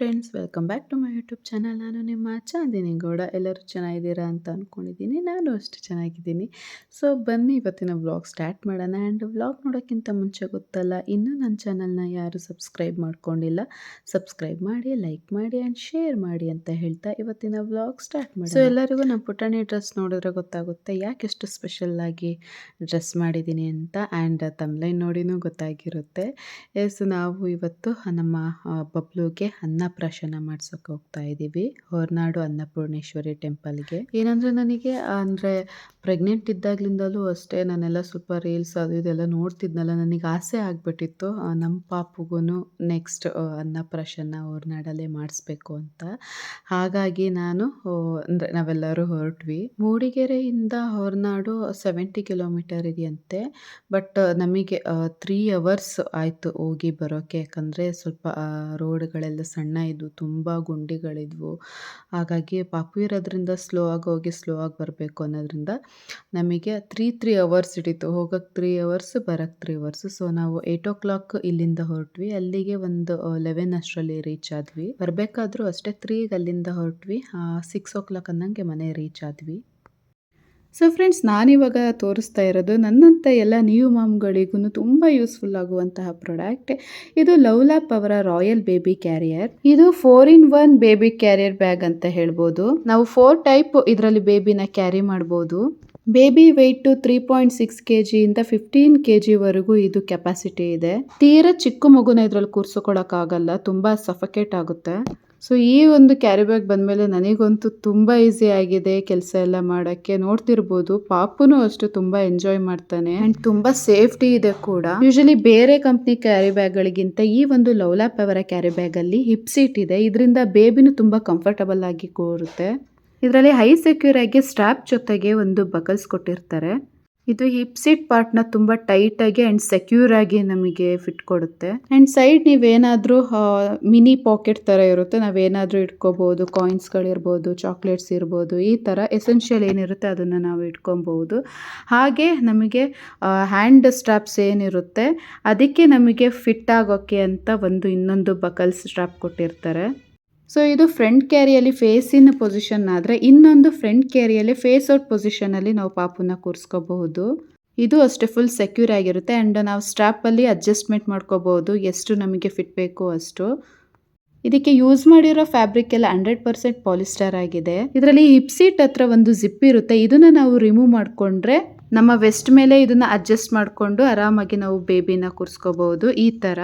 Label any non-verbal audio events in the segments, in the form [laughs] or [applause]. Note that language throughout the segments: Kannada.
Friends welcome back to my YouTube channel ನಾನು ನಿಮ್ಮ ಚಾಂದಿನಿ ಗೌಡ ಎಲ್ಲರೂ ಚೆನ್ನಾಗಿದ್ದೀರಾ ಅಂತ ಅಂದ್ಕೊಂಡಿದ್ದೀನಿ ನಾನು ಅಷ್ಟು ಚೆನ್ನಾಗಿದ್ದೀನಿ. ಸೊ ಬನ್ನಿ, ಇವತ್ತಿನ ವ್ಲಾಗ್ ಸ್ಟಾರ್ಟ್ ಮಾಡೋಣ. ಆ್ಯಂಡ್ ವ್ಲಾಗ್ ನೋಡೋಕ್ಕಿಂತ ಮುಂಚೆ ಗೊತ್ತಲ್ಲ, ಇನ್ನೂ ನನ್ನ ಚಾನಲ್ನ ಯಾರು ಸಬ್ಸ್ಕ್ರೈಬ್ ಮಾಡ್ಕೊಂಡಿಲ್ಲ. ಸಬ್ಸ್ಕ್ರೈಬ್ ಮಾಡಿ ಲೈಕ್ ಮಾಡಿ ಆ್ಯಂಡ್ ಶೇರ್ ಮಾಡಿ ಅಂತ ಹೇಳ್ತಾ ಇವತ್ತಿನ ವ್ಲಾಗ್ ಸ್ಟಾರ್ಟ್ ಮಾಡಿ ಸೊ ಎಲ್ಲರಿಗೂ ನಮ್ಮ ಪುಟಾಣಿ ಡ್ರೆಸ್ ನೋಡಿದ್ರೆ ಗೊತ್ತಾಗುತ್ತೆ. ಯಾಕೆ ಎಷ್ಟು ಸ್ಪೆಷಲ್ ಆಗಿ ಡ್ರೆಸ್ ಮಾಡಿದ್ದೀನಿ ಅಂತ? ಆ್ಯಂಡ್ ತಮ್ಲೈನ್ ನೋಡಿನೂ ಗೊತ್ತಾಗಿರುತ್ತೆ. ಎಸ್ ನಾವು ಇವತ್ತು ನಮ್ಮ ಬಬ್ಲುಗೆ ಬಬ್ಲುಗೆ ಅನ್ನಪ್ರಾಶನ ಮಾಡ್ಸೋಕೆ ಹೋಗ್ತಾ ಇದ್ದೀವಿ ಹೊರನಾಡು ಅನ್ನಪೂರ್ಣೇಶ್ವರಿ ಟೆಂಪಲ್ಗೆ. ಏನಂದ್ರೆ ನನಗೆ, ಅಂದರೆ ಪ್ರೆಗ್ನೆಂಟ್ ಇದ್ದಾಗ್ಲಿಂದಲೂ ಅಷ್ಟೇ ನಾನೆಲ್ಲ ಸ್ವಲ್ಪ ರೀಲ್ಸ್ ಅದು ಇದೆಲ್ಲ ನೋಡ್ತಿದ್ನಲ್ಲ, ನನಗೆ ಆಸೆ ಆಗಿಬಿಟ್ಟಿತ್ತು ನಮ್ಮ ಪಾಪುಗೂ ನೆಕ್ಸ್ಟ್ ಅನ್ನಪ್ರಾಶನ ಹೊರನಾಡಲ್ಲೇ ಮಾಡಿಸ್ಬೇಕು ಅಂತ. ಹಾಗಾಗಿ ನಾನು ಅಂದರೆ ನಾವೆಲ್ಲರೂ ಹೊರಟ್ವಿ. ಮೂಡಿಗೆರೆಯಿಂದ ಹೊರನಾಡು ಸೆವೆಂಟಿ ಕಿಲೋಮೀಟರ್ ಇದೆಯಂತೆ, ಬಟ್ ನಮಗೆ ತ್ರೀ ಅವರ್ಸ್ ಆಯಿತು ಹೋಗಿ ಬರೋಕೆ, ಯಾಕಂದರೆ ಸ್ವಲ್ಪ ರೋಡ್ಗಳೆಲ್ಲ ಸಣ್ಣ ಇದ್ವು ತುಂಬ ಗುಂಡಿಗಳಿದ್ವು. ಹಾಗಾಗಿ ಪಾಪು ಇರೋದ್ರಿಂದ ಸ್ಲೋ ಆಗಿ ಹೋಗಿ ಸ್ಲೋ ಆಗಿ ಬರಬೇಕು ಅನ್ನೋದ್ರಿಂದ ನಮಗೆ ತ್ರೀ ತ್ರೀ ಅವರ್ಸ್ ಹಿಡಿತು. ಹೋಗೋಕ್ಕೆ ತ್ರೀ ಅವರ್ಸ್ ಬರೋಕ್ಕೆ ತ್ರೀ ಅವರ್ಸ್ ಸೊ ನಾವು ಏಯ್ಟ್ ಓ ಕ್ಲಾಕ್ ಇಲ್ಲಿಂದ ಹೊರಟ್ವಿ. ಅಲ್ಲಿಗೆ ಒಂದು ಲೆವೆನ್ ಅಷ್ಟರಲ್ಲಿ ರೀಚ್ ಆದ್ವಿ. ಬರಬೇಕಾದ್ರೂ ಅಷ್ಟೇ ತ್ರೀಗೆ ಅಲ್ಲಿಂದ ಹೊರಟ್ವಿ. ಸಿಕ್ಸ್ ಓ ಕ್ಲಾಕ್ ಅನ್ನಂಗೆ ಮನೆ ರೀಚ್ ಆದ್ವಿ. ಸೊ ಫ್ರೆಂಡ್ಸ್ ನಾನಿವಾಗ ತೋರಿಸ್ತಾ ಇರೋದು ನನ್ನಂಥ ಎಲ್ಲ ನ್ಯೂ ಮಾಮ್ಗಳಿಗೂ ತುಂಬ ಯೂಸ್ಫುಲ್ ಆಗುವಂತಹ ಪ್ರಾಡಕ್ಟ್ ಇದು ಲವ್ಲಾಪ್ ಅವರ ರಾಯಲ್ ಬೇಬಿ ಕ್ಯಾರಿಯರ್. ಇದು four in one baby carrier bag ಅಂತ ಹೇಳ್ಬೋದು. ನಾವು ಫೋರ್ ಟೈಪ್ ಇದರಲ್ಲಿ ಬೇಬಿನ ಕ್ಯಾರಿ ಮಾಡ್ಬೋದು. Baby weight three point six K ಜಿಯಿಂದ fifteen K ಜಿವರೆಗೂ ಇದು ಕೆಪಾಸಿಟಿ ಇದೆ. ತೀರಾ ಚಿಕ್ಕ ಮಗುನ ಇದರಲ್ಲಿ ಕೂರ್ಸ್ಕೊಳಕ್ಕಾಗಲ್ಲ, ತುಂಬ ಸಫಕೇಟ್ ಆಗುತ್ತೆ ಸೊ ಈ ಒಂದು ಕ್ಯಾರಿ ಬ್ಯಾಗ್ ಬಂದಮೇಲೆ ನನಗಂತೂ ತುಂಬ ಈಸಿ ಆಗಿದೆ ಕೆಲಸ ಎಲ್ಲ ಮಾಡೋಕ್ಕೆ. ನೋಡ್ತಿರ್ಬೋದು ಪಾಪುನು ಅಷ್ಟು ತುಂಬ ಎಂಜಾಯ್ ಮಾಡ್ತಾನೆ. ಆ್ಯಂಡ್ ತುಂಬ ಸೇಫ್ಟಿ ಇದೆ ಕೂಡ. ಯೂಶಲಿ ಬೇರೆ ಕಂಪ್ನಿ ಕ್ಯಾರಿ ಬ್ಯಾಗ್ಗಳಿಗಿಂತ ಈ ಒಂದು ಲವ್ಲಾಪ್ ಅವರ ಕ್ಯಾರಿ ಬ್ಯಾಗಲ್ಲಿ ಹಿಪ್ ಸೀಟ್ ಇದೆ. ಇದರಿಂದ ಬೇಬಿನೂ ತುಂಬ ಕಂಫರ್ಟಬಲ್ ಆಗಿ ಕೂರುತ್ತೆ. ಇದರಲ್ಲಿ ಹೈ ಸೆಕ್ಯೂರ್ ಆಗಿ ಸ್ಟ್ರಾಪ್ ಜೊತೆಗೆ ಒಂದು ಬಕಲ್ಸ್ ಕೊಟ್ಟಿರ್ತಾರೆ. ಇದು ಹಿಪ್ ಸೀಟ್ನ ತುಂಬಾ ಟೈಟ್ ಆಗಿ ಅಂಡ್ ಸೆಕ್ಯೂರ್ ಆಗಿ ನಮಗೆ ಫಿಟ್ ಕೊಡುತ್ತೆ. ಅಂಡ್ ಸೈಡ್ ನೀವೇನಾದ್ರೂ ಮಿನಿ ಪಾಕೆಟ್ ತರ ಇರುತ್ತೆ. ನಾವೇನಾದ್ರೂ ಇಟ್ಕೋಬಹುದು ಕಾಯಿನ್ಸ್ಗಳಿರ್ಬೋದು ಚಾಕ್ಲೇಟ್ಸ್ ಇರ್ಬೋದು, ಈ ತರ ಎಸೆನ್ಷಿಯಲ್ ಏನಿರುತ್ತೆ ಅದನ್ನ ನಾವು ಇಟ್ಕೊಬಹುದು ಹಾಗೆ ನಮಗೆ ಹ್ಯಾಂಡ್ ಸ್ಟ್ರಾಪ್ಸ್ ಏನಿರುತ್ತೆ, ಅದಕ್ಕೆ ನಮಗೆ ಫಿಟ್ ಆಗೋಕೆ ಅಂತ ಒಂದು ಇನ್ನೊಂದು ಬಕಲ್ಸ್ ಸ್ಟ್ರಾಪ್ ಕೊಟ್ಟಿರ್ತಾರೆ. ಸೊ ಇದು ಫ್ರಂಟ್ ಕ್ಯಾರಿಯಲ್ಲಿ ಫೇಸ್ ಇನ್ ಪೊಸಿಷನ್ ಆದರೆ ಇನ್ನೊಂದು ಫ್ರಂಟ್ ಕ್ಯಾರಿಯಲ್ಲಿ ಫೇಸ್ ಔಟ್ ಪೊಸಿಷನಲ್ಲಿ ನಾವು ಪಾಪುನ ಕೂರಿಸ್ಕೋಬಹುದು. ಇದು ಅಷ್ಟೇ ಫುಲ್ ಸೆಕ್ಯೂರ್ ಆಗಿರುತ್ತೆ ಆ್ಯಂಡ್ ನಾವು ಸ್ಟ್ರಾಪಲ್ಲಿ ಅಡ್ಜಸ್ಟ್ಮೆಂಟ್ ಮಾಡ್ಕೋಬಹುದು ಎಷ್ಟು ನಮಗೆ ಫಿಟ್ ಬೇಕು ಅಷ್ಟು. ಇದಕ್ಕೆ ಯೂಸ್ ಮಾಡಿರೋ ಫ್ಯಾಬ್ರಿಕ್ ಎಲ್ಲ ಹಂಡ್ರೆಡ್ ಪರ್ಸೆಂಟ್ ಪಾಲಿಸ್ಟರ್ ಆಗಿದೆ. ಇದರಲ್ಲಿ ಹಿಪ್ ಸೀಟ್ ಹತ್ರ ಒಂದು ಜಿಪ್ ಇರುತ್ತೆ. ಇದನ್ನ ನಾವು ರಿಮೂವ್ ಮಾಡಿಕೊಂಡ್ರೆ ನಮ್ಮ ವೆಸ್ಟ್ ಮೇಲೆ ಇದನ್ನ ಅಡ್ಜಸ್ಟ್ ಮಾಡಿಕೊಂಡು ಆರಾಮಾಗಿ ನಾವು ಬೇಬಿನ ಕೂರಿಸ್ಕೋಬಹುದು. ಈ ಥರ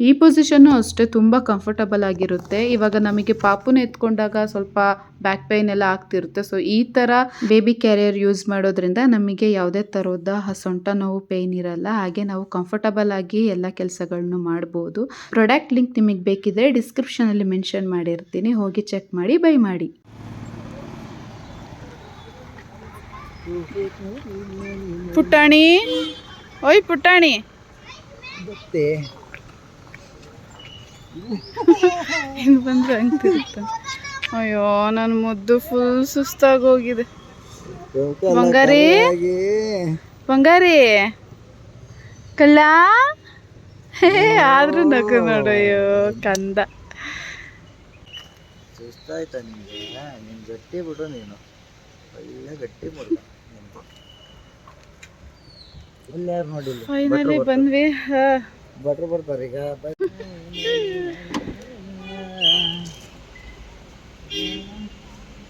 ಈ ಪೊಸಿಷನ್ನು ಅಷ್ಟೇ ತುಂಬ ಕಂಫರ್ಟಬಲ್ ಆಗಿರುತ್ತೆ. ಇವಾಗ ನಮಗೆ ಪಾಪುನ ಎತ್ಕೊಂಡಾಗ ಸ್ವಲ್ಪ ಬ್ಯಾಕ್ ಪೈನ್ ಎಲ್ಲ ಆಗ್ತಿರುತ್ತೆ. ಸೊ ಈ ಥರ ಬೇಬಿ ಕ್ಯಾರಿಯರ್ ಯೂಸ್ ಮಾಡೋದ್ರಿಂದ ನಮಗೆ ಯಾವುದೇ ಥರದ ಸೊಂಟ ನೋವು ಪೇಯ್ನ್ ಇರಲ್ಲ. ಹಾಗೆ ನಾವು ಕಂಫರ್ಟಬಲ್ ಆಗಿ ಎಲ್ಲ ಕೆಲಸಗಳನ್ನು ಮಾಡ್ಬೋದು. ಪ್ರಾಡಕ್ಟ್ ಲಿಂಕ್ ನಿಮಗೆ ಬೇಕಿದ್ರೆ ಡಿಸ್ಕ್ರಿಪ್ಷನಲ್ಲಿ ಮೆನ್ಷನ್ ಮಾಡಿರ್ತೀನಿ. ಹೋಗಿ ಚೆಕ್ ಮಾಡಿ ಬೈ ಮಾಡಿ. ಪುಟಾಣಿ? ಓಯ್ ಪುಟ್ಟಾಣಿ ಹೆಂಗ್ ಬಂದ್ರೆ ಹಂಗ್ ಅಯ್ಯೋ ನನ್ನ ಮುದ್ದು ಫುಲ್ ಸುಸ್ತಾಗಿ ಹೋಗಿದೆ. ಬಂಗಾರಿ? ಬಂಗಾರಿ? ಕಳ್ಳ? ಆದ್ರೂ ನಗು ನೋಡಯ್ಯೋ ಕಂದ. ಸುಸ್ತಾಯ್ತಾ ನಿಂಗೆ ನಿನ್ ಗಟ್ಟಿ ಬಿಡು ನೀನು. ಒಳ್ಳೆ ಗಟ್ಟಿ ಇಲ್ಲಿ ನೋಡಿಲ್ಲ? ಫೈನಲಿ ಬಂದ್ವಿ. ಹಾ. ಭಟ್ರು ಬರ್ತಾರೆ ಈಗ.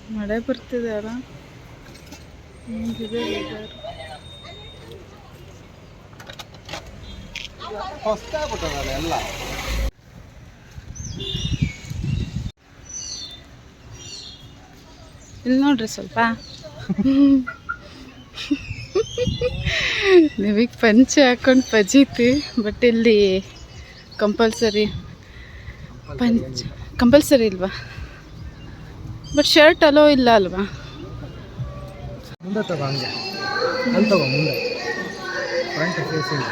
ಮಳೆ ಬರ್ತಿದೆ ಅಲ್ಲ? ಎಲ್ಲ. ಇಲ್ಲಿ ನೋಡ್ರಿ ಸ್ವಲ್ಪ. ನಿಮಗೆ ಪಂಚೆ ಹಾಕೊಂಡು ಪಜೀತಿ ಬಟ್ ಇಲ್ಲಿ ಕಂಪಲ್ಸರಿ ಪಂಚ್ ಕಂಪಲ್ಸರಿ ಇಲ್ವಾ? ಬಟ್ ಶರ್ಟ್ ಅಲೋ ಇಲ್ಲ ಅಲ್ವಾ? ಮುಂದೆ ತಗೋ ಹಂಗೆ. ಅಲ್ಲಿ ತಗೋ ಮುಂದೆ. ಫ್ರಂಟ್ ಫೇಸಿಂಗ್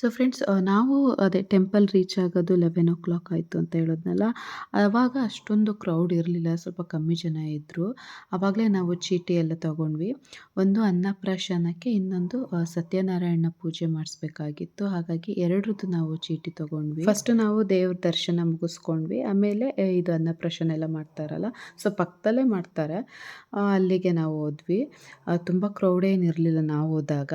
ಸೊ ಫ್ರೆಂಡ್ಸ್ ನಾವು ಅದೇ ಟೆಂಪಲ್ ರೀಚ್ ಆಗೋದು ಲೆವೆನ್ ಓ ಕ್ಲಾಕ್ ಆಯಿತು ಅಂತ ಹೇಳೋದ್ನಲ್ಲ, ಆವಾಗ ಅಷ್ಟೊಂದು ಕ್ರೌಡ್ ಇರಲಿಲ್ಲ, ಸ್ವಲ್ಪ ಕಮ್ಮಿ ಜನ ಇದ್ದರು ಆವಾಗಲೇ ನಾವು ಚೀಟಿ ಎಲ್ಲ ತೊಗೊಂಡ್ವಿ. ಒಂದು ಅನ್ನಪ್ರಾಶನಕ್ಕೆ ಇನ್ನೊಂದು ಸತ್ಯನಾರಾಯಣ ಪೂಜೆ ಮಾಡಿಸ್ಬೇಕಾಗಿತ್ತು. ಹಾಗಾಗಿ ಎರಡರದ್ದು ನಾವು ಚೀಟಿ ತೊಗೊಂಡ್ವಿ. ಫಸ್ಟ್ ನಾವು ದೇವ್ರ ದರ್ಶನ ಮುಗಿಸ್ಕೊಂಡ್ವಿ. ಆಮೇಲೆ ಇದು ಅನ್ನಪ್ರಾಶನ ಎಲ್ಲ ಮಾಡ್ತಾರಲ್ಲ, ಸೊ ಪಕ್ಕದಲ್ಲೇ ಮಾಡ್ತಾರೆ. ಅಲ್ಲಿಗೆ ನಾವು ಹೋದ್ವಿ. ತುಂಬ ಕ್ರೌಡ್ ಏನಿರಲಿಲ್ಲ ನಾವು ಹೋದಾಗ.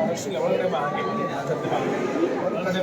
ಭಿಕ್ಷಾಂತಿ ನೀತಮಾಂತಿ ಅನವಲಯ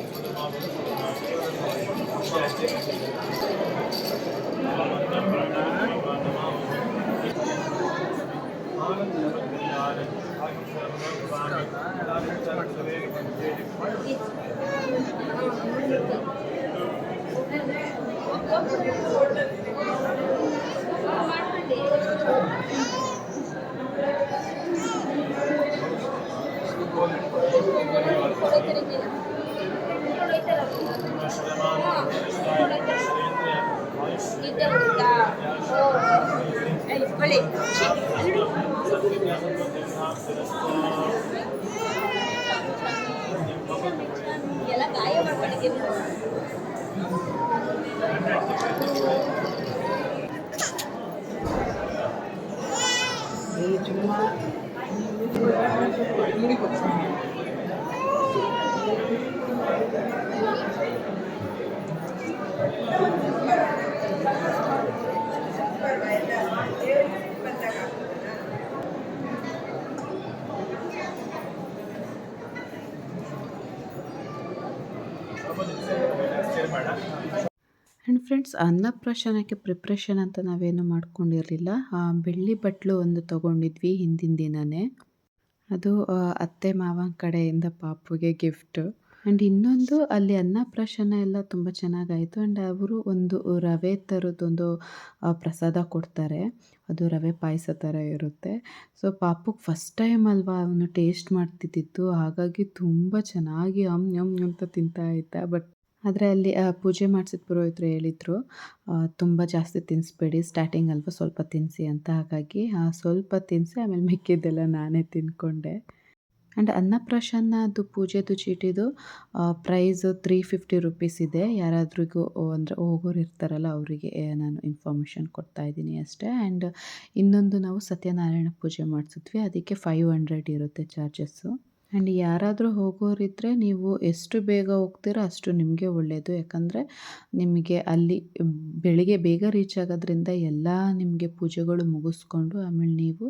ಹಾಗೆ ಒಳಗಡೆ ಆ್ಯಂಡ್ ಫ್ರೆಂಡ್ಸ್ ಅನ್ನಪ್ರಾಶನಕ್ಕೆ ಪ್ರಿಪ್ರೇಷನ್ ಅಂತ ನಾವೇನು ಮಾಡ್ಕೊಂಡಿರಲಿಲ್ಲ. ಬೆಳ್ಳಿ ಬಟ್ಲು ಒಂದು ತೊಗೊಂಡಿದ್ವಿ ಹಿಂದಿನ ದಿನವೇ ಅದು ಅತ್ತೆ ಮಾವನ ಕಡೆಯಿಂದ ಪಾಪುಗೆ ಗಿಫ್ಟ್ ಆ್ಯಂಡ್ ಇನ್ನೊಂದು, ಅಲ್ಲಿ ಅನ್ನಪ್ರಾಶನ ಎಲ್ಲ ತುಂಬ ಚೆನ್ನಾಗಾಯಿತು. ಆ್ಯಂಡ್ ಅವರು ಒಂದು ರವೆ ಥರದ್ದೊಂದು ಪ್ರಸಾದ ಕೊಡ್ತಾರೆ. ಅದು ರವೆ ಪಾಯಸ ಥರ ಇರುತ್ತೆ. ಸೊ ಪಾಪುಗೆ ಫಸ್ಟ್ ಟೈಮ್ ಅಲ್ವಾ ಅವನು ಟೇಸ್ಟ್ ಮಾಡ್ತಿದ್ದಿತ್ತು ಹಾಗಾಗಿ ತುಂಬ ಚೆನ್ನಾಗಿ ಅಮ್ ಅಂತ ತಿಂತಾ ಇದ್ದ. ಬಟ್ ಆದರೆ ಅಲ್ಲಿ ಪೂಜೆ ಮಾಡಿಸಿದ ಪುರೋಹಿತರು ಹೇಳಿದರು ತುಂಬ ಜಾಸ್ತಿ ತಿನ್ನಿಸ್ಬೇಡಿ ಸ್ಟಾರ್ಟಿಂಗ್ ಅಲ್ವಾ ಸ್ವಲ್ಪ ತಿನ್ನಿಸಿ ಅಂತ. ಹಾಗಾಗಿ ಸ್ವಲ್ಪ ತಿನ್ನಿಸಿ ಆಮೇಲೆ ಮಿಕ್ಕಿದ್ದೆಲ್ಲ ನಾನೇ ತಿಂದ್ಕೊಂಡೆ ಆ್ಯಂಡ್ ಅನ್ನಪ್ರಾಶನದು ಪೂಜೆದು ಚೀಟಿದು ಪ್ರೈಸು ತ್ರೀ ಫಿಫ್ಟಿ ರುಪೀಸ್ ಇದೆ. ಯಾರಾದ್ರಿಗೂ ಅಂದರೆ ಹೋಗೋರು ಇರ್ತಾರಲ್ಲ ಅವರಿಗೆ ನಾನು ಇನ್ಫಾರ್ಮೇಷನ್ ಕೊಡ್ತಾ ಇದ್ದೀನಿ ಅಷ್ಟೇ. ಆ್ಯಂಡ್ ಇನ್ನೊಂದು ನಾವು ಸತ್ಯನಾರಾಯಣ ಪೂಜೆ ಮಾಡಿಸಿದ್ವಿ, ಅದಕ್ಕೆ ಫೈವ್ ಹಂಡ್ರೆಡ್ ಇರುತ್ತೆ ಚಾರ್ಜಸ್ಸು ಆ್ಯಂಡ್ ಯಾರಾದರೂ ಹೋಗೋರಿದ್ದರೆ ನೀವು ಎಷ್ಟು ಬೇಗ ಹೋಗ್ತೀರೋ ಅಷ್ಟು ನಿಮಗೆ ಒಳ್ಳೆಯದು ಯಾಕಂದರೆ ನಿಮಗೆ ಅಲ್ಲಿ ಬೆಳಿಗ್ಗೆ ಬೇಗ ರೀಚ್ ಆಗೋದ್ರಿಂದ ಎಲ್ಲ ನಿಮಗೆ ಪೂಜೆಗಳು ಮುಗಿಸ್ಕೊಂಡು ಆಮೇಲೆ ನೀವು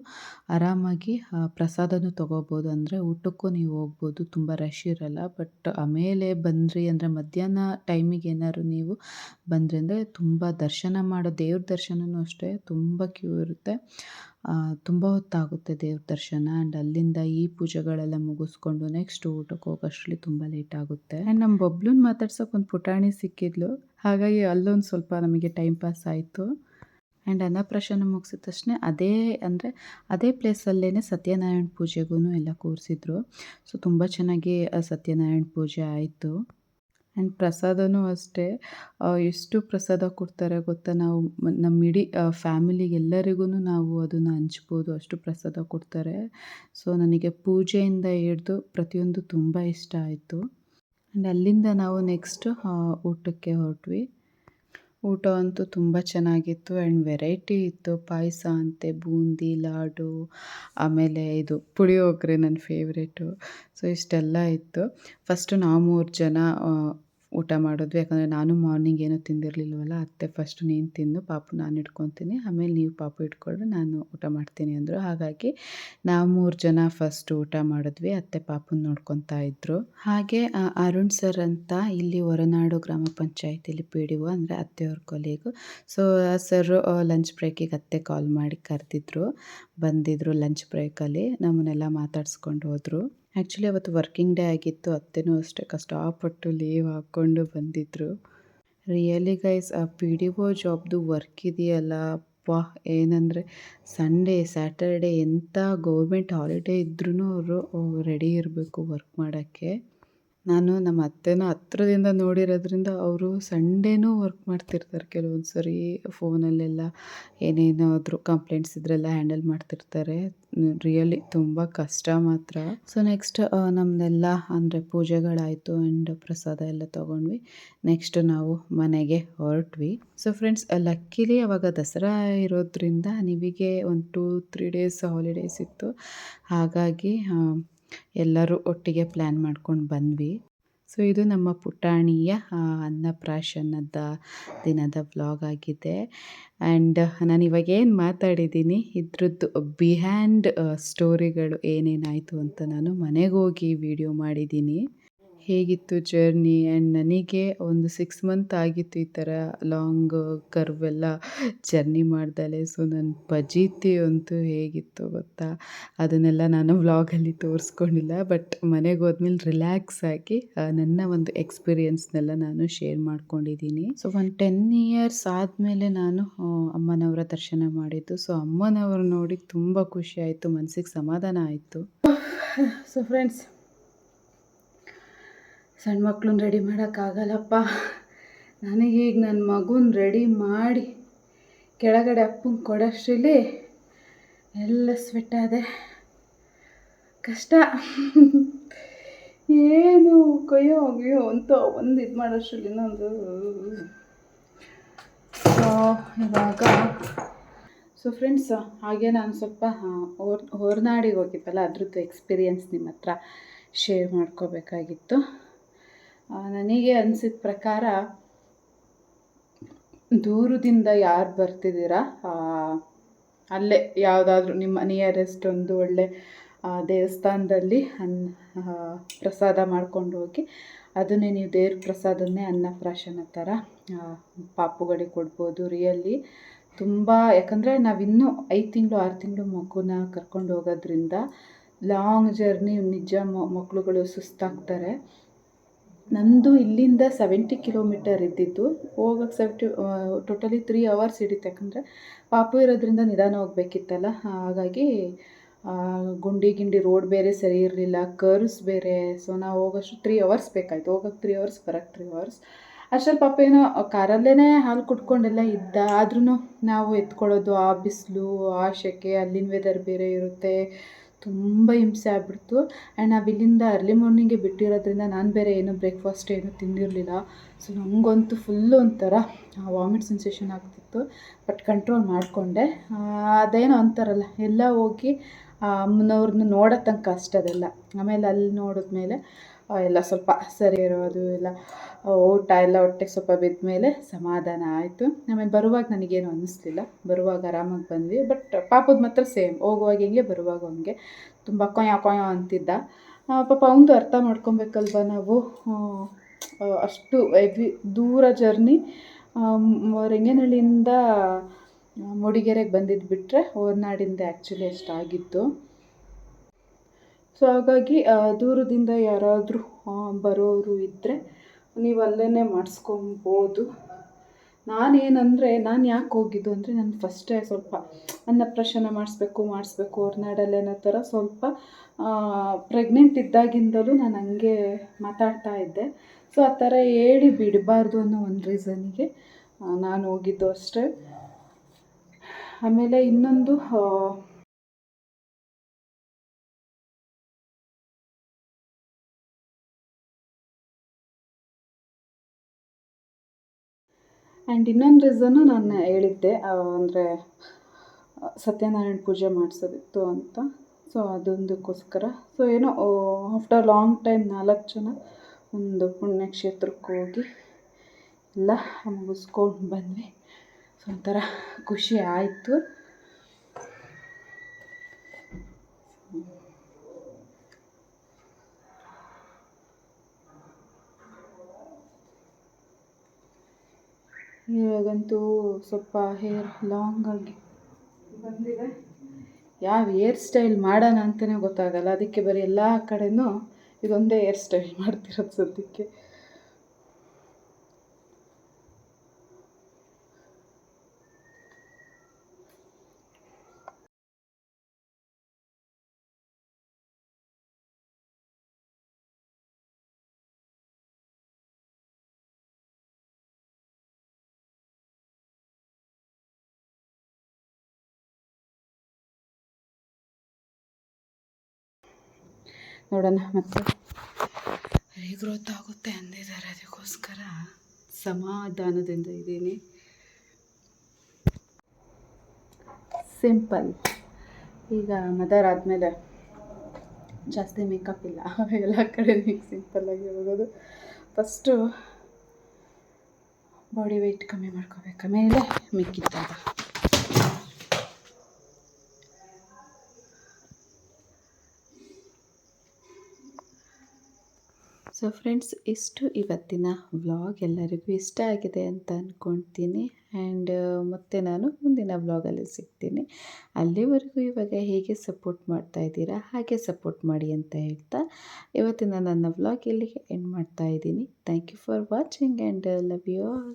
ಆರಾಮಾಗಿ ಪ್ರಸಾದನೂ ತೊಗೋಬೋದು. ಅಂದರೆ ಊಟಕ್ಕೂ ನೀವು ಹೋಗ್ಬೋದು. ತುಂಬ ರಶ್ ಇರಲ್ಲ. ಬಟ್ ಆಮೇಲೆ ಬಂದ್ರಿ ಅಂದರೆ ಮಧ್ಯಾಹ್ನ ಟೈಮಿಗೆ ಏನಾದ್ರು ನೀವು ಬಂದ್ರಿ ಅಂದರೆ ತುಂಬ ದರ್ಶನ ಮಾಡೋ. ದೇವ್ರ ದರ್ಶನವೂ ಅಷ್ಟೇ. ತುಂಬ ಕ್ಯೂ ಇರುತ್ತೆ. ತುಂಬ ಹೊತ್ತಾಗುತ್ತೆ ದೇವ್ರ ದರ್ಶನ. ಆ್ಯಂಡ್ ಅಲ್ಲಿಂದ ಈ ಪೂಜೆಗಳೆಲ್ಲ ಮುಗಿಸ್ಕೊಂಡು ನೆಕ್ಸ್ಟ್ ಊಟಕ್ಕೆ ಹೋಗೋಷ್ಟರಲ್ಲಿ ತುಂಬ ಲೇಟ್ ಆಗುತ್ತೆ. ಆ್ಯಂಡ್ ನಮ್ಮ ಬಬ್ಲೂನ್ ಮಾತಾಡ್ಸೋಕೆ ಒಂದು ಪುಟಾಣಿ ಸಿಕ್ಕಿದ್ಲು. ಹಾಗಾಗಿ ಅಲ್ಲೊಂದು ಸ್ವಲ್ಪ ನಮಗೆ ಟೈಮ್ ಪಾಸ್ ಆಯಿತು. ಆ್ಯಂಡ್ ಅನ್ನಪ್ರಶನ ಮುಗಿಸಿದ ತಕ್ಷಣ ಅದೇ ಅಂದರೆ ಅದೇ ಪ್ಲೇಸಲ್ಲೇ ಸತ್ಯನಾರಾಯಣ ಪೂಜೆಗೂ ಎಲ್ಲ ಕೂರಿಸಿದ್ರು. ಸೊ ತುಂಬ ಚೆನ್ನಾಗಿ ಸತ್ಯನಾರಾಯಣ ಪೂಜೆ ಆಯಿತು. ಆ್ಯಂಡ್ ಪ್ರಸಾದನೂ ಅಷ್ಟೇ ಎಷ್ಟು ಪ್ರಸಾದ ಕೊಡ್ತಾರೆ ಗೊತ್ತಾ? ನಾವು ನಮ್ಮ ಇಡೀ ಫ್ಯಾಮಿಲಿಗೆ ಎಲ್ಲರಿಗೂ ನಾವು ಅದನ್ನು ಹಂಚ್ಬೋದು, ಅಷ್ಟು ಪ್ರಸಾದ ಕೊಡ್ತಾರೆ. ಸೊ ನನಗೆ ಪೂಜೆಯಿಂದ ಹಿಡ್ದು ಪ್ರತಿಯೊಂದು ತುಂಬ ಇಷ್ಟ ಆಯಿತು. ಆ್ಯಂಡ್ ಅಲ್ಲಿಂದ ನಾವು ನೆಕ್ಸ್ಟು ಊಟಕ್ಕೆ ಹೊರಟ್ವಿ. ಊಟ ಅಂತೂ ತುಂಬ ಚೆನ್ನಾಗಿತ್ತು. ಆ್ಯಂಡ್ ವೆರೈಟಿ ಇತ್ತು. ಪಾಯಸ ಅಂತೆ, ಬೂಂದಿ, ಲಾಡು, ಆಮೇಲೆ ಇದು ಪುಳಿಯೋಗರೆ ನನ್ನ ಫೇವ್ರೇಟು ಸೊ ಇಷ್ಟೆಲ್ಲ ಇತ್ತು. ಫಸ್ಟು ನಾವು ಮೂರು ಜನ ಊಟ ಮಾಡಿದ್ವಿ ಯಾಕಂದರೆ ನಾನು ಮಾರ್ನಿಂಗ್ ಏನೂ ತಿಂದಿರಲಿಲ್ವಲ್ಲ, ಅತ್ತೆ ಫಸ್ಟ್ ನೀನು ತಿಂದು ಪಾಪ ನಾನು ಇಟ್ಕೊತೀನಿ. ಆಮೇಲೆ ನೀವು ಪಾಪು ಇಟ್ಕೊಂಡ್ರೆ ನಾನು ಊಟ ಮಾಡ್ತೀನಿ ಅಂದರು. ಹಾಗಾಗಿ ನಾವು ಮೂರು ಜನ ಫಸ್ಟ್ ಊಟ ಮಾಡಿದ್ವಿ, ಅತ್ತೆ ಪಾಪನ ನೋಡ್ಕೊತಾ ಇದ್ದರು ಹಾಗೆ ಅರುಣ್ ಸರ್ ಅಂತ ಇಲ್ಲಿ ಹೊರನಾಡು ಗ್ರಾಮ ಪಂಚಾಯತಿಲಿ ಪಿ ಡಿ ಒ ಅಂದರೆ ಅತ್ತೆಯವ್ರ ಕೊಲೀಗು. ಸೊ ಸರ್ ಲಂಚ್ ಬ್ರೇಕಿಗೆ ಅತ್ತೆ ಕಾಲ್ ಮಾಡಿ ಕರೆದಿದ್ರು. ಬಂದಿದ್ದರು ಲಂಚ್ ಬ್ರೇಕಲ್ಲಿ ನಮ್ಮನ್ನೆಲ್ಲ ಮಾತಾಡಿಸ್ಕೊಂಡು ಹೋದರು. ಆ್ಯಕ್ಚುಲಿ ಅವತ್ತು ವರ್ಕಿಂಗ್ ಡೇ ಆಗಿತ್ತು. ಅತ್ತೆನೂ ಅಷ್ಟೇ ಕಷ್ಟಪಟ್ಟು ಲೀವ್ ಹಾಕ್ಕೊಂಡು ಬಂದಿದ್ದರು ರಿಯಲಿ ಗೈಸ್ ಆ ಪಿ ಡಿ ಒ ಜಾಬ್ದು ವರ್ಕ್ ಇದೆಯಲ್ಲ? ಅಪ್ಪ, ಏನಂದರೆ ಸಂಡೇ ಸ್ಯಾಟರ್ಡೇ ಎಂಥ ಗೌರ್ಮೆಂಟ್ ಹಾಲಿಡೇ ಇದ್ರೂ ಅವರು ರೆಡಿ ಇರಬೇಕು ವರ್ಕ್ ಮಾಡೋಕ್ಕೆ. ನಾನು ನಮ್ಮ ಅತ್ತೆನ ಹತ್ರದಿಂದ ನೋಡಿರೋದ್ರಿಂದ ಅವರು ಸಂಡೇನೂ ವರ್ಕ್ ಮಾಡ್ತಿರ್ತಾರೆ. ಕೆಲವೊಂದು ಸರಿ ಫೋನಲ್ಲೆಲ್ಲ ಏನೇನಾದರೂ ಕಂಪ್ಲೇಂಟ್ಸ್ ಇದ್ರೆಲ್ಲ ಹ್ಯಾಂಡಲ್ ಮಾಡ್ತಿರ್ತಾರೆ. ರಿಯಲಿ ತುಂಬ ಕಷ್ಟ ಮಾತ್ರ. ಸೊ ನೆಕ್ಸ್ಟ್ ನಮ್ಮದೆಲ್ಲ ಅಂದರೆ ಪೂಜೆಗಳಾಯಿತು ಆ್ಯಂಡ್ ಪ್ರಸಾದ ಎಲ್ಲ ತೊಗೊಂಡ್ವಿ. ನೆಕ್ಸ್ಟ್ ನಾವು ಮನೆಗೆ ಹೊರಟ್ವಿ. ಸೊ ಫ್ರೆಂಡ್ಸ್ ಲಕ್ಕಿಲಿ ಅವಾಗ ದಸರಾ ಇರೋದ್ರಿಂದ ನಿಮಗೆ ಒಂದು ಟೂ ತ್ರೀ ಡೇಸ್ ಹಾಲಿಡೇಸ್ ಇತ್ತು. ಹಾಗಾಗಿ ಎಲ್ಲರೂ ಒಟ್ಟಿಗೆ ಪ್ಲ್ಯಾನ್ ಮಾಡ್ಕೊಂಡು ಬಂದ್ವಿ. ಸೊ ಇದು ನಮ್ಮ ಪುಟಾಣಿಯ ಅನ್ನಪ್ರಾಶನದ ದಿನದ ವ್ಲಾಗ್ ಆಗಿದೆ. ಆ್ಯಂಡ್ ನಾನು ಇವಾಗ ಏನು ಮಾತಾಡಿದ್ದೀನಿ, ಇದ್ರದ್ದು ಬಿಹ್ಯಾಂಡ್ ಸ್ಟೋರಿಗಳು ಏನೇನಾಯಿತು ಅಂತ ನಾನು ಮನೆಗೆ ಹೋಗಿ ವಿಡಿಯೋ ಮಾಡಿದ್ದೀನಿ. ಹೇಗಿತ್ತು ಜರ್ನಿ ಆ್ಯಂಡ್ ನನಗೆ ಒಂದು ಸಿಕ್ಸ್ ಮಂತ್ ಆಗಿತ್ತು ಈ ಥರ ಲಾಂಗ್ ಕರ್ವ್ ಎಲ್ಲ ಜರ್ನಿ ಮಾಡ್ದಲೆ. ಸೊ ನನ್ನ ಪಜೀತಿ ಅಂತೂ ಹೇಗಿತ್ತು ಗೊತ್ತಾ? ಅದನ್ನೆಲ್ಲ ನಾನು ವ್ಲಾಗಲ್ಲಿ ತೋರಿಸ್ಕೊಂಡಿಲ್ಲ. ಬಟ್ ಮನೆಗೆ ಹೋದ್ಮೇಲೆ ರಿಲ್ಯಾಕ್ಸ್ ಆಗಿ ನನ್ನ ಒಂದು ಎಕ್ಸ್ಪೀರಿಯನ್ಸ್ನೆಲ್ಲ ನಾನು ಶೇರ್ ಮಾಡ್ಕೊಂಡಿದ್ದೀನಿ. ಸೊ ಒಂದು ಟೆನ್ ಇಯರ್ಸ್ ಆದಮೇಲೆ ನಾನು ಅಮ್ಮನವರ ದರ್ಶನ ಮಾಡಿದ್ದು. ಸೊ ಅಮ್ಮನವರು ನೋಡಿ ತುಂಬ ಖುಷಿ ಆಯಿತು. ಮನಸ್ಸಿಗೆ ಸಮಾಧಾನ ಆಯಿತು. ಸೊ ಫ್ರೆಂಡ್ಸ್ ಸಣ್ಣ ಮಕ್ಳನ್ನ ರೆಡಿ ಮಾಡೋಕ್ಕಾಗಲ್ಲಪ್ಪ. ನನಗೀಗ ನನ್ನ ಮಗುನ ರೆಡಿ ಮಾಡಿ ಕೆಳಗಡೆ ಅಪ್ಪನ ಕೊಡೋಷ್ಟ್ರಲ್ಲಿ ಎಲ್ಲ ಸ್ವೆಟ್ಟಾದೆ ಕಷ್ಟ. ಏನು ಕೈಯೋ ಅಯ್ಯೋ ಅಂತ ಒಂದು ಇದು ಮಾಡೋಷ್ಟ್ರಲ್ಲಿ ಇನ್ನೊಂದು. ಇವಾಗ ಸೊ ಫ್ರೆಂಡ್ಸ್ ಹಾಗೆ ನಾನು ಸ್ವಲ್ಪ ಹೊರ್, ಹೊರನಾಡಿಗೆ ಹೋಗಿದ್ದಲ್ಲ ಅದ್ರದ್ದು ಎಕ್ಸ್ಪೀರಿಯನ್ಸ್ ನಿಮ್ಮ ಹತ್ರ ಶೇರ್ ಮಾಡ್ಕೋಬೇಕಾಗಿತ್ತು. ನನಗೆ ಅನಿಸಿದ ಪ್ರಕಾರ, ದೂರದಿಂದ ಯಾರು ಬರ್ತಿದ್ದೀರಾ ಅಲ್ಲೇ ಯಾವುದಾದ್ರೂ ನಿಮ್ಮ ನಿಯರೆಸ್ಟ್ ಒಂದು ಒಳ್ಳೆ ದೇವಸ್ಥಾನದಲ್ಲಿ ಅನ್ ಪ್ರಸಾದ ಮಾಡ್ಕೊಂಡು ಹೋಗಿ, ಅದನ್ನೇ ನೀವು ದೇವ್ರ ಪ್ರಸಾದನ್ನೇ ಅನ್ನಪ್ರಾಶನ ಥರ ಪಾಪುಗಳಿಗೆ ಕೊಡ್ಬೋದು ರಿಯಲ್ಲಿ ತುಂಬ, ಯಾಕಂದರೆ ನಾವಿನ್ನೂ ಐದು ತಿಂಗಳು, ಆರು ತಿಂಗಳು ಮಗುನ ಕರ್ಕೊಂಡು ಹೋಗೋದ್ರಿಂದ, ಲಾಂಗ್ ಜರ್ನಿ ನಿಜ ಮಕ್ಕಳುಗಳು ಸುಸ್ತಾಗ್ತಾರೆ. ನಂದು ಇಲ್ಲಿಂದ ಸೆವೆಂಟಿ ಕಿಲೋಮೀಟರ್ ಇದ್ದಿದ್ದು. ಹೋಗೋಕ್ಕೆ ಸೆವೆಂಟಿ ಟೋಟಲಿ ತ್ರೀ ಅವರ್ಸ್ ಹಿಡಿತು. ಯಾಕಂದರೆ ಪಾಪು ಇರೋದ್ರಿಂದ ನಿಧಾನ ಹೋಗ್ಬೇಕಿತ್ತಲ್ಲ. ಹಾಗಾಗಿ ಗುಂಡಿ ಗಿಂಡಿ ರೋಡ್ ಬೇರೆ ಸರಿ ಇರಲಿಲ್ಲ. ಕರ್ವ್ಸ್ ಬೇರೆ. ಸೊ ನಾವು ಹೋಗೋಷ್ಟು ತ್ರೀ ಅವರ್ಸ್ ಬೇಕಾಯ್ತು. ಹೋಗೋಕ್ಕೆ ತ್ರೀ ಅವರ್ಸ್ ಬರೋಕ್ಕೆ ತ್ರೀ ಅವರ್ಸ್ ಅಷ್ಟರಲ್ಲಿ ಪಾಪ ಏನೋ ಕಾರಲ್ಲೇ ಹಾಲು ಕುಟ್ಕೊಂಡೆಲ್ಲ ಇದ್ದ. ಆದ್ರೂ ನಾವು ಎತ್ಕೊಳ್ಳೋದು ಆ ಬಿಸಿಲು, ಆ ಸೆಕೆ, ಅಲ್ಲಿನ ವೆದರ್ ಬೇರೆ ಇರುತ್ತೆ. ತುಂಬ ಹಿಂಸೆ ಆಗ್ಬಿಡ್ತು. ಆ್ಯಂಡ್ ನಾವು ಇಲ್ಲಿಂದ ಅರ್ಲಿ ಮಾರ್ನಿಂಗೆ ಬಿಟ್ಟಿರೋದ್ರಿಂದ ನಾನು ಬೇರೆ ಏನು ಬ್ರೇಕ್ಫಾಸ್ಟ್ ಏನು ತಿಂದಿರಲಿಲ್ಲ. ಸೊ ನನಗಂತೂ ಫುಲ್ಲು ಒಂಥರ ವಾಮಿಟ್ ಸೆನ್ಸೇಷನ್ ಆಗ್ತಿತ್ತು. ಬಟ್ ಕಂಟ್ರೋಲ್ ಮಾಡಿಕೊಂಡೆ. ಅದೇನೋ ಅಂತಾರಲ್ಲ, ಎಲ್ಲ ಹೋಗಿ ಅಮ್ಮನವ್ರನ್ನ ನೋಡೋ ತನಕ ಅಷ್ಟೇ ಆಮೇಲೆ ಅಲ್ಲಿ ನೋಡಿದ್ಮೇಲೆ ಎಲ್ಲ ಸ್ವಲ್ಪ ಸರಿ ಇರೋದು, ಎಲ್ಲ ಊಟ ಎಲ್ಲ ಹೊಟ್ಟೆಗೆ ಸ್ವಲ್ಪ ಬಿದ್ದ ಮೇಲೆ ಸಮಾಧಾನ ಆಯಿತು. ಆಮೇಲೆ ಬರುವಾಗ ನನಗೇನು ಅನ್ನಿಸ್ಲಿಲ್ಲ. ಬರುವಾಗ ಆರಾಮಾಗಿ ಬಂದ್ವಿ. ಬಟ್ ಪಾಪದ ಮಾತ್ರ ಸೇಮ್ ಹೋಗುವಾಗ ಹಿಂಗೆ, ಬರುವಾಗ ಹಂಗೆ. ತುಂಬ ಕೊಯ್ಯ ಕೊಯ ಅಂತಿದ್ದ. ಪಾಪ ಅವನದು ಅರ್ಥ ಮಾಡ್ಕೊಬೇಕಲ್ವ ನಾವು? ಅಷ್ಟು ಎವಿ ದೂರ ಜರ್ನಿ ರೆಂಗೇನಹಳ್ಳಿಯಿಂದ ಮೂಡಿಗೆರೆಗೆ ಬಂದಿದ್ದು ಬಿಟ್ಟರೆ ಹೊರನಾಡಿಂದ ಆ್ಯಕ್ಚುಲಿ ಅಷ್ಟಾಗಿತ್ತು ಸೊ ಹಾಗಾಗಿ ದೂರದಿಂದ ಯಾರಾದರೂ ಬರೋರು ಇದ್ದರೆ ನೀವು ಅಲ್ಲೇ ಮಾಡಿಸ್ಕೊಬೋದು. ನಾನೇನಂದರೆ, ನಾನು ಯಾಕೆ ಹೋಗಿದ್ದು ಅಂದರೆ, ನಾನು ಫಸ್ಟೇ ಸ್ವಲ್ಪ ಅನ್ನಪ್ರಾಶನ ಮಾಡಿಸ್ಬೇಕು ಮಾಡಿಸ್ಬೇಕು ಹೊರನಾಡಲ್ಲಿ ಅನ್ನೋ ಥರ ಸ್ವಲ್ಪ ಪ್ರೆಗ್ನೆಂಟ್ ಇದ್ದಾಗಿಂದಲೂ ನಾನು ಹಂಗೆ ಮಾತಾಡ್ತಾ ಇದ್ದೆ. ಸೊ ಆ ಥರ ಹೇಳಿ ಬಿಡಬಾರ್ದು ಅನ್ನೋ ಒಂದು ರೀಸನ್ನಿಗೆ ನಾನು ಹೋಗಿದ್ದು ಅಷ್ಟೇ. ಆಮೇಲೆ ಇನ್ನೊಂದು ಆ್ಯಂಡ್ ಇನ್ನೊಂದು ರೀಸನ್ನು ನಾನು ಹೇಳಿದ್ದೆ ಅಂದರೆ ಸತ್ಯನಾರಾಯಣ ಪೂಜೆ ಮಾಡಿಸೋದಿತ್ತು ಅಂತ. ಸೊ ಅದೊಂದಕ್ಕೋಸ್ಕರ. ಸೊ ಏನೋ ಆಫ್ಟರ್ ಲಾಂಗ್ ಟೈಮ್ ನಾಲ್ಕು ಜನ ಒಂದು ಪುಣ್ಯಕ್ಷೇತ್ರಕ್ಕೆ ಹೋಗಿ, ಎಲ್ಲ ಮುಗಿಸ್ಕೊಂಡು ಬಂದ್ವಿ. ಸೊ ಒಂಥರ ಖುಷಿ ಆಯಿತು. ಇವಾಗಂತೂ ಸ್ವಲ್ಪ ಹೇರ್ ಲಾಂಗ್ ಆಗಿ. ಬಂದಿದೆ. ಯಾವ ಹೇರ್ ಸ್ಟೈಲ್ ಮಾಡೋಣ ಅಂತಲೇ ಗೊತ್ತಾಗಲ್ಲ. ಅದಕ್ಕೆ ಬರೀ ಎಲ್ಲ ಕಡೆಯೂ ಇದೊಂದೇ ಹೇರ್ ಸ್ಟೈಲ್ ಮಾಡ್ತಿರೋದು ಸದ್ಯಕ್ಕೆ. ನೋಡೋಣ ಮತ್ತೆ. ರೀಗ್ರೋತ್ ಆಗುತ್ತೆ ಅಂದಿದ್ದಾರೆ ಅದಕ್ಕೋಸ್ಕರ. ಸಮಾಧಾನದಿಂದ ಇದ್ದೀನಿ. ಸಿಂಪಲ್ ಈಗ ಮದರ್ ಆದಮೇಲೆ ಜಾಸ್ತಿ ಮೇಕಪ್ ಇಲ್ಲ. [laughs] ಎಲ್ಲ ಕಡೆ ಸಿಂಪಲ್ಲಾಗಿ ಹೋಗೋದು. ಫಸ್ಟು ಬಾಡಿ ವೆಯ್ಟ್ ಕಮ್ಮಿ ಮಾಡ್ಕೋಬೇಕು. ಆಮೇಲೆ ಮಿಕ್ಕಿದ್ದಾಗ ಸೊ ಫ್ರೆಂಡ್ಸ್ ಇಷ್ಟು ಇವತ್ತಿನ ವ್ಲಾಗ್ ಎಲ್ಲರಿಗೂ ಇಷ್ಟ ಆಗಿದೆ ಅಂತ ಅಂದ್ಕೊತೀನಿ ಆ್ಯಂಡ್ ಮತ್ತೆ ನಾನು ಮುಂದಿನ ವ್ಲಾಗಲ್ಲಿ ಸಿಗ್ತೀನಿ. ಅಲ್ಲಿವರೆಗೂ ಇವಾಗ ಹೇಗೆ ಸಪೋರ್ಟ್ ಮಾಡ್ತಾ ಇದ್ದೀರಾ? ಹಾಗೆ ಸಪೋರ್ಟ್ ಮಾಡಿ ಅಂತ ಹೇಳ್ತಾ ಇವತ್ತಿನ ನನ್ನ ವ್ಲಾಗ್ ಇಲ್ಲಿಗೆ ಎಂಡ್ ಮಾಡ್ತಾ ಇದ್ದೀನಿ. Thank you for watching and love you all